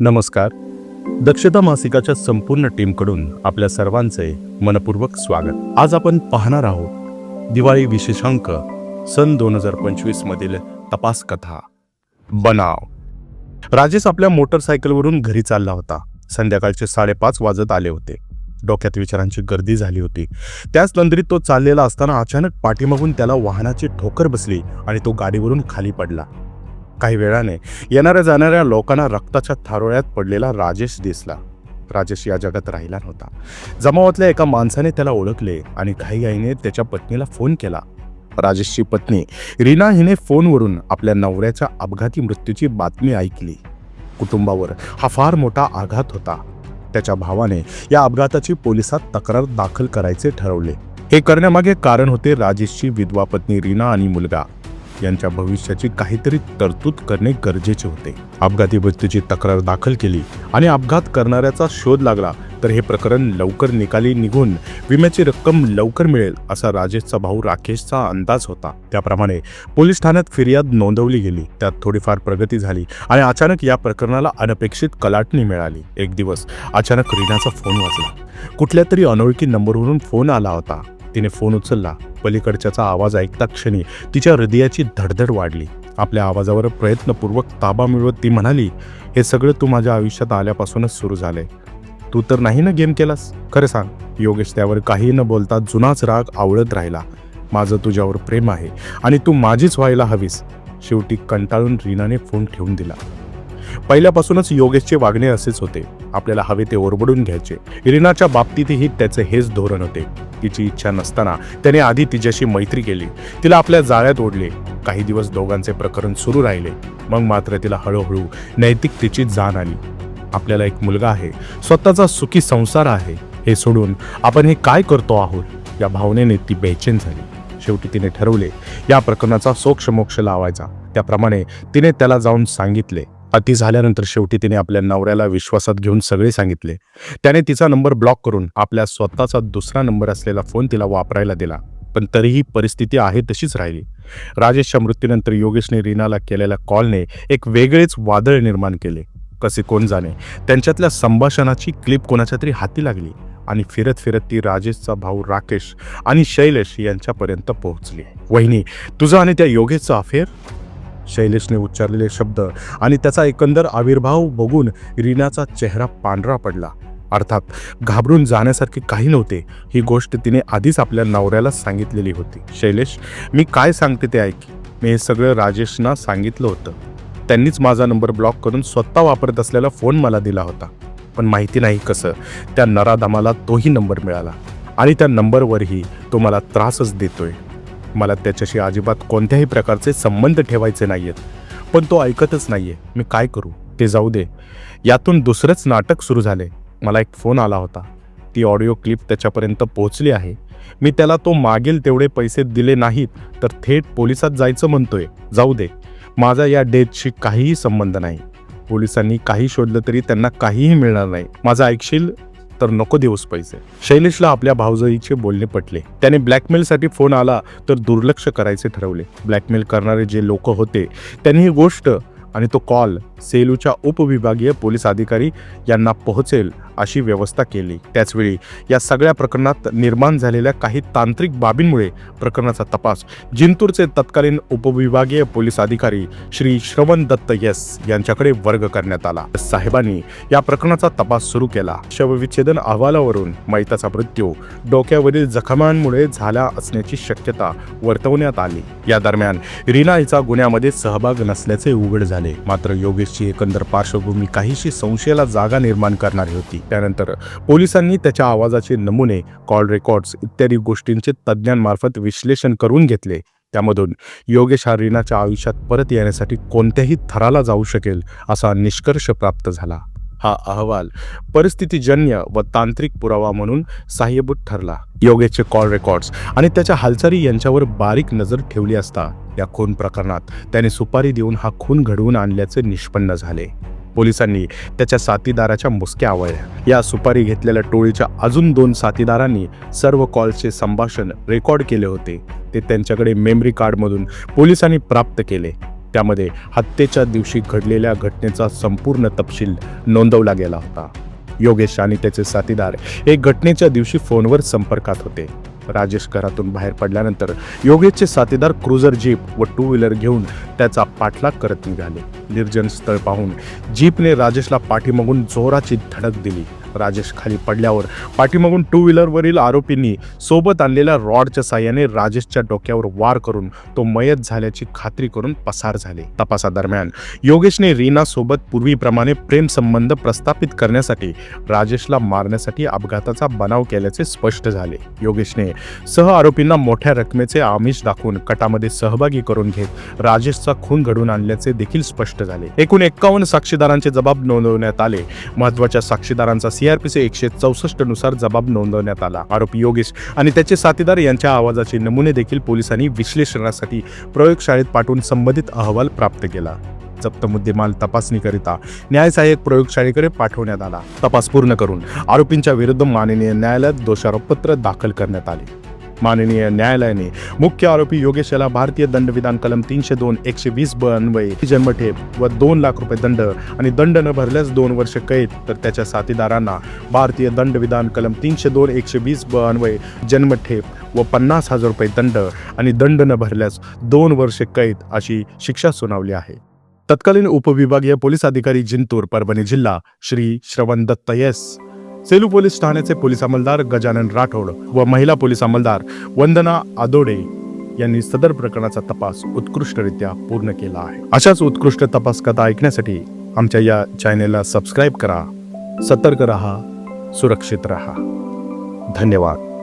नमस्कार. दक्षता मासिकाच्या संपूर्ण टीमकडून आपल्या सर्वांचे मनपूर्वक स्वागत. आज आपण पाहणार आहोत दिवाळी विशेषांक सन दोन हजार पंचवीस मधील तपास कथा बनाव. राजेश आपल्या मोटरसायकलवरून घरी चालला होता. संध्याकाळचे साडेपाच वाजत आले होते. डोक्यात विचारांची गर्दी झाली होती. त्याच नंतरीत तो चाललेला असताना अचानक पाठीमागून त्याला वाहनाची ठोकर बसली आणि तो गाडीवरून खाली पडला. काही वेळाने येणाऱ्या जाणाऱ्या लोकांना रक्ताच्या थारोळ्यात पडलेला राजेश दिसला. राजेश या जगात राहिला नव्हता. जमावातल्या एका माणसाने त्याला ओळखले आणि घाईघाईने त्याच्या पत्नीला फोन केला. राजेशची पत्नी रीना हिने फोनवरून आपल्या नवऱ्याच्या अपघाती मृत्यूची बातमी ऐकली. कुटुंबावर हा फार मोठा आघात होता. त्याच्या भावाने या अपघाताची पोलिसात तक्रार दाखल करायचे ठरवले. हे करण्यामागे कारण होते राजेशची विधवा पत्नी रीना आणि मुलगा. यांच्या भविष्याची काहीतरी तरतूद करणे गरजेचे होते. अपघाती मृत्यूची तक्रार दाखल केली आणि अपघात करणाऱ्याचा शोध लागला तर हे प्रकरण लवकर निकाली निघून विम्याची रक्कम लवकर मिळेल असा राजेशचा भाऊ राकेशचा अंदाज होता. त्याप्रमाणे पोलीस ठाण्यात फिर्याद नोंदवली गेली. त्यात थोडीफार प्रगती झाली आणि अचानक या प्रकरणाला अनपेक्षित कलाटणी मिळाली. एक दिवस अचानक रीनाचा फोन वाजला. कुठल्या तरी अनोळखी नंबरवरून फोन आला होता. तिने फोन उचलला. पलीकडच्याचा आवाज ऐकता क्षणी तिच्या हृदयाची धडधड वाढली. आपल्या आवाजावर प्रयत्नपूर्वक ताबा मिळवत ती म्हणाली हे सगळं तू माझ्या आयुष्यात आल्यापासूनच सुरू झालंय. तू तर नाही ना गेम केलास? खरं सांग. योगेश त्यावर काही न बोलता जुनाच राग आवळत राहिला. माझं तुझ्यावर प्रेम आहे आणि तू माझीच व्हायला हवीस. शेवटी कंटाळून रीनाने फोन ठेवून दिला. पहिल्यापासूनच योगेशचे वागणे असेच होते. आपल्याला हवे ते ओरबडून घ्यायचे. इरिनाच्या बाबतीतही त्याचे हेच धोरण होते. तिची इच्छा नसताना त्याने आधी तिच्याशी मैत्री केली. तिला आपल्या जाळ्यात ओढले. काही दिवस दोघांचे प्रकरण सुरू राहिले. मग मात्र तिला हळूहळू नैतिकतेची जाण आली. आपल्याला एक मुलगा आहे. स्वतःचा सुखी संसार आहे. हे सोडून आपण हे काय करतो आहोत? या भावनेने ती बेचैन झाली. शेवटी तिने ठरवले या प्रकरणाचा सोक्ष मोक्ष लावायचा. त्याप्रमाणे तिने त्याला जाऊन सांगितले अति झाल्यानंतर शेवटी तिने आपल्या नवऱ्याला विश्वासात घेऊन सगळे सांगितले. त्याने तिचा नंबर ब्लॉक करून आपल्या स्वतःचा दुसरा नंबर असलेला फोन तिला वापरायला दिला. पण तरीही परिस्थिती आहे तशीच राहिली. राजेशच्या मृत्यूनंतर योगेशने रीनाला केलेल्या कॉलने एक वेगळेच वादळ निर्माण केले. कसे कोण जाणे? त्यांच्यातल्या संभाषणाची क्लिप कोणाच्या तरी हाती लागली आणि फिरत फिरत ती राजेशचा भाऊ राकेश आणि शैलेश यांच्यापर्यंत पोहोचली. वहिनी तुझं आणि त्या योगेशचा अफेअर? शैलेशने उच्चारलेले शब्द आणि त्याचा एकंदर आविर्भाव बघून रीनाचा चेहरा पांढरा पडला. अर्थात घाबरून जाण्यासारखे काही नव्हते ही गोष्ट तिने आधीच आपल्या नवऱ्याला सांगितलेली होती. शैलेश मी काय सांगते ते ऐक. मी हे सगळं राजेशना सांगितलं होतं. त्यांनीच माझा नंबर ब्लॉक करून स्वतः वापरत असलेला फोन मला दिला होता. पण माहिती नाही कसं त्या नरादामाला तोही नंबर मिळाला. आणि त्या नंबरवरही तो मला त्रासच देतोय. मला त्याच्याशी अजिबात कोणत्याही प्रकारचे संबंध ठेवायचे नाही आहेत पण तो ऐकतच नाही आहे मी काय करू? ते जाऊ दे. यातून दुसरंच नाटक सुरू झाले. मला एक फोन आला होता. ती ऑडिओ क्लिप त्याच्यापर्यंत पोहोचली आहे. मी त्याला तो मागील तेवढे पैसे दिले नाहीत तर थेट पोलिसात जायचं म्हणतोय. जाऊ दे. माझा या डेटशी काहीही संबंध नाही. पोलिसांनी काही शोधलं तरी त्यांना काहीही मिळणार नाही. माझं ऐकशील? तर नको देऊस पैसे. शैलेशला आपल्या भावजईचे बोलणे पटले. त्याने ब्लॅकमेलसाठी फोन आला तर दुर्लक्ष करायचे ठरवले. ब्लॅकमेल करणारे जे लोक होते त्यांनी ही गोष्ट आणि तो कॉल सेलूच्या उपविभागीय पोलीस अधिकारी यांना पोहोचेल अशी व्यवस्था केली. त्याचवेळी या सगळ्या प्रकरणात निर्माण झालेल्या काही तांत्रिक बाबींमुळे प्रकरणाचा तपास जिंतूरचे तत्कालीन उपविभागीय पोलीस अधिकारी श्री श्रवण दत्त यस यांच्याकडे वर्ग करण्यात आला. साहेबांनी या प्रकरणाचा तपास सुरू केला. शवविच्छेदन अहवालावरून मैताचा मृत्यू डोक्यावरील जखमांमुळे झाला असण्याची शक्यता वर्तवण्यात आली. या दरम्यान रीना हिचा गुन्ह्यामध्ये सहभाग नसल्याचे उघड झाले. मात्र योगेशची एकंदर पार्श्वभूमी काहीशी संशयाला जागा निर्माण करणारी होती. त्यानंतर पोलिसांनी त्याच्या आवाजाचे नमुने कॉल रेकॉर्ड्स इत्यादी गोष्टींचे तज्ज्ञांमार्फत विश्लेषण करून घेतले. त्यामधून योगेश हा रीनाच्या आयुष्यात परत येण्यासाठी कोणत्याही थराला जाऊ शकेल असा निष्कर्ष प्राप्त झाला. हा अहवाल परिस्थितीजन्य व तांत्रिक पुरावा म्हणून सहाय्यभूत ठरला. योगेशचे कॉल रेकॉर्ड्स आणि त्याच्या हालचाली यांच्यावर बारीक नजर ठेवली असता या खून प्रकरणात त्याने सुपारी देऊन हा खून घडवून आणल्याचे निष्पन्न झाले. पोलिसांनी त्याच्या साथीदाराच्या मुसक्या आवळल्या या सुपारी घेतलेल्या टोळीच्या अजून दोन साथीदारांनी सर्व कॉल्सचे संभाषण रेकॉर्ड केले होते. ते त्यांच्याकडे मेमरी कार्डमधून पोलिसांनी प्राप्त केले. त्यामध्ये हत्येच्या दिवशी घडलेल्या घटनेचा संपूर्ण तपशील नोंदवला गेला होता. योगेश आणि त्याचे साथीदार एक घटनेच्या दिवशी फोनवर संपर्कात होते. राजेश घरातून बाहेर पडल्यानंतर योगेशचे साथीदार क्रुझर जीप व टू व्हीलर घेऊन त्याचा पाठलाग करत निघाले. निर्जन स्थळ पाहून जीपने राजेशला पाठीमागून जोराची धडक दिली. राजेश खाली पडल्यावर. पाठीमागून टू व्हीलरवरील आरोपींनी सोबत आणलेल्या रॉडच्या साह्याने राजेशच्या डोक्यावर वार करून तो मयत झाल्याची खात्री करून पसार झाले. तपासादरम्यान योगेशने रीना सोबत पूर्वीप्रमाणे प्रेमसंबंध प्रस्थापित करण्यासाठी राजेशला मारण्यासाठी अपघाताचा बनाव केल्याचे स्पष्ट झाले. योगेशने सह आरोपींना मोठ्या रकमेचे आमिष दाखवून कटामध्ये सहभागी करून घेत राजेशचा खून घडून आणल्याचे देखील स्पष्ट झाले. एकूण एक्कावन्न साक्षीदारांचे जबाब नोंदवण्यात आले. महत्त्वाच्या साक्षीदारांचा सीआरपीसी एकशे चौसष्टनुसार जबाब नोंदवण्यात आला. आरोपी योगेश आणि त्याचे साथीदार यांच्या आवाजाचे नमुने देखील पोलिसांनी विश्लेषणासाठी प्रयोगशाळेत पाठवून संबंधित अहवाल प्राप्त केला. जप्त मुद्देमाल तपासणीकरिता न्यायसहाय्यक प्रयोगशाळेकडे पाठवण्यात आला. तपास पूर्ण करून आरोपींच्या विरुद्ध माननीय न्यायालयात दोषारोपपत्र दाखल करण्यात आले. माननीय न्यायालयाने मुख्य आरोपी योगेश याला भारतीय दंडविधान कलम तीनशे दोन एकशे वीस ब अन्वये जन्मठेप व दोन लाख रुपये दंड आणि दंड न भरल्यास दोन वर्ष कैद. तर त्याच्या साथीदारांना भारतीय दंडविधान कलम तीनशे दोन एकशे वीस ब अन्वये जन्मठेप व पन्नास हजार रुपये दंड आणि दंड न भरल्यास दोन वर्ष कैद अशी शिक्षा सुनावली आहे. तत्कालीन उपविभागीय पोलीस अधिकारी जिंतूर परभणी जिल्हा श्री श्रवण दत्त एस. सेलू पोलीस ठाण्याचे पोलीस अंमलदार गजानन राठोड व महिला पोलीस अंमलदार वंदना आदोडे यांनी सदर प्रकरणाचा तपास उत्कृष्टरित्या पूर्ण केला आहे. अशाच उत्कृष्ट तपास कथा ऐकण्यासाठी आमच्या या चॅनेलला सबस्क्राईब करा सतर्क रहा सुरक्षित रहा. धन्यवाद.